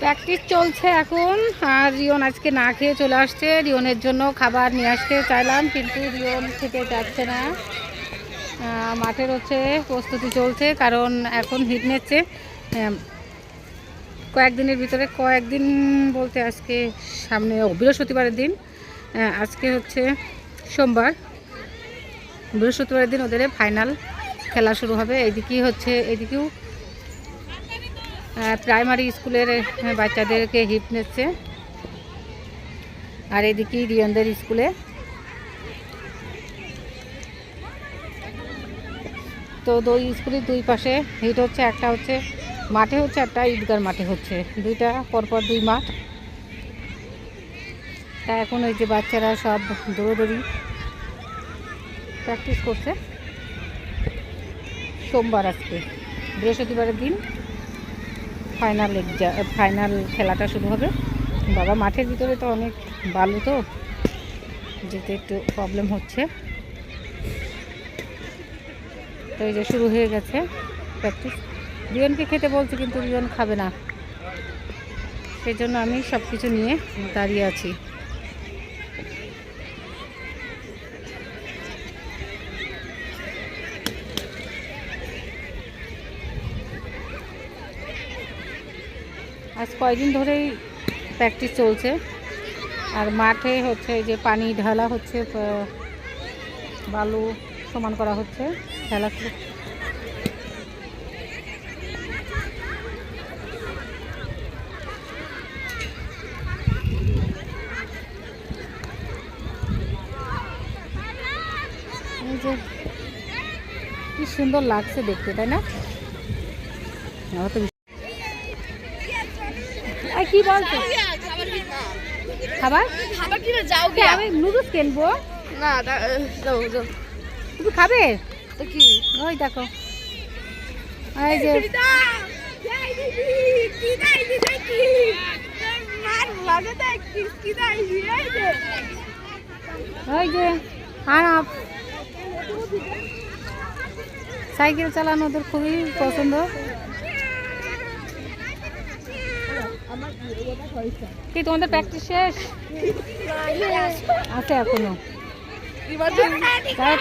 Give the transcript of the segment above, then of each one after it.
Practice চলছে এখন। আর রিয়ন আজকে না খেয়ে চলে আসছে। রিয়নের জন্য খাবার নিয়ে আসতে চাইলাম, কিন্তু রিয়ন খেতে যাচ্ছে না। মাঠের হচ্ছে প্রস্তুতি চলছে, কারণ এখন হিট নিচ্ছে। কয়েকদিনের ভিতরে, কয়েকদিন বলতে আজকে সামনে বৃহস্পতিবারের দিন আজকে হচ্ছে সোমবার। বৃহস্পতিবারের দিন ওদের ফাইনাল খেলা শুরু হবে। এইদিকেই হচ্ছে, এইদিকেও প্রাইমারি স্কুলের বাচ্চাদেরকে হিপ নিচ্ছে। আর এদিকে রিয়নদের স্কুলে। তো দুই স্কুলের দুই পাশে হিট হচ্ছে, একটা হচ্ছে মাঠে হচ্ছে, একটা ঈদগার মাঠে হচ্ছে। দুইটা পরপর দুই মাঠ। তা এখন ওই যে বাচ্চারা সব দৌড়দৌড়ি প্র্যাকটিস করছে। সোমবার আজকে, বৃহস্পতিবারের দিন। ফাইনাল এক্সাম ফাইনাল খেলাটা শুরু হবে। বাবা মাঠের ভিতরে তো অনেক বালু তো, যেতে একটু প্রবলেম হচ্ছে। তো এই যে শুরু হয়ে গেছে প্র্যাকটিস রিয়নকে খেতে বলছি কিন্তু রিয়ন খাবে না। সেই জন্য আমি সব কিছু নিয়ে দাঁড়িয়ে আছি। আজ কয়দিন ধরেই প্র্যাকটিস চলছে। আর মাঠে হচ্ছে যে পানি ঢালা হচ্ছে বালু সমান করা হচ্ছে শুরু যে, কি সুন্দর লাগছে দেখতে, তাই না? আমার তো ভীষণ- এই কি বলছো? খাবার খাবার? কিনে যাও আমি নুডলস কিনবো। না যাও যাও। তুমি খাবে? তো কি? ওই দেখো। এই যে ওই যে আনাপ সাইকেল চালানো ওদের খুবই পছন্দ। কি তোমাদের প্র্যাকটিস শেষ? আছে এখনও।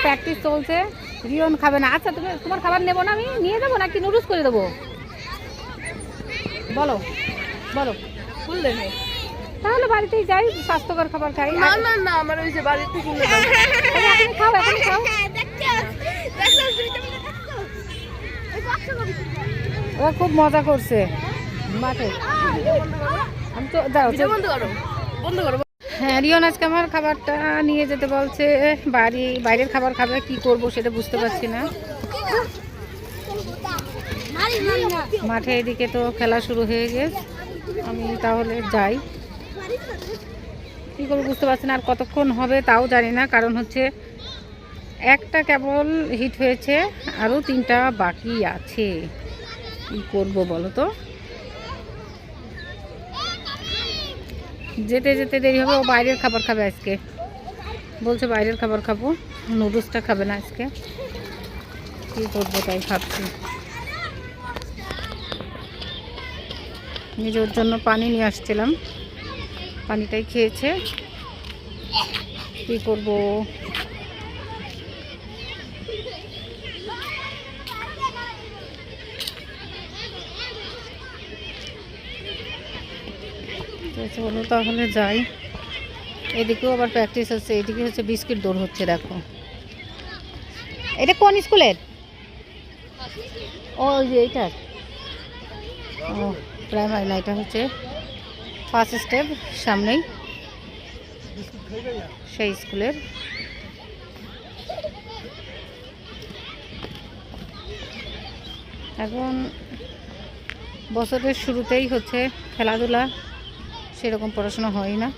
প্র্যাকটিস চলছে। রিয়ন খাবে না। আচ্ছা তুমি তোমার খাবার নেব না আমি? নিয়ে যাব নাকি নুডলস করে দেবো? বলো বলো। ফুল দেবে তাহলে বাড়িতেই যাই স্বাস্থ্যকর খাবার খাই। না না না আমার ওই যে বাড়িতে কিনে দাও। আরে এখনই খাও এখনই খাও। ওরা খুব মজা করছে। মাঠে। আমি তো দাও বন্ধ করো বন্ধ করো। হ্যাঁ রিয়ন আজকে আমার খাবারটা নিয়ে যেতে বলছে বাড়ি বাইরের খাবার খাবে কি করব সেটা বুঝতে পারছি না। মাঠে এদিকে তো খেলা শুরু হয়ে গেছে আমি তাহলে যাই। কী করব বুঝতে পারছি না আর কতক্ষণ হবে তাও জানি না কারণ হচ্ছে একটা কেবল হিট হয়েছে আরও তিনটা বাকি আছে। কী করব বলো তো? যেতে যেতে দেরি হবে, ও বাইরের খাবার খাবে আজকে। বলছে বাইরের খাবার খাব, নুডলসটা খাবে না আজকে। কী করব তাই ভাবছি। নিজের জন্য পানি নিয়ে আসছিলাম। পানিটাই খেয়েছে। কী করব? চলো তাহলে যাই। এদিকেও আবার প্র্যাকটিস হচ্ছে এদিকে হচ্ছে বিস্কিট দৌড় হচ্ছে, দেখো। এটা কোন স্কুলের? ও, ওই যে এইটার। ও প্রাইমারি না, এটা হচ্ছে ফার্স্ট স্টেপ সামনেই। সেই স্কুলের। এখন বছরের শুরুতেই হচ্ছে খেলাধুলা। সেরকম পড়াশোনা হয় না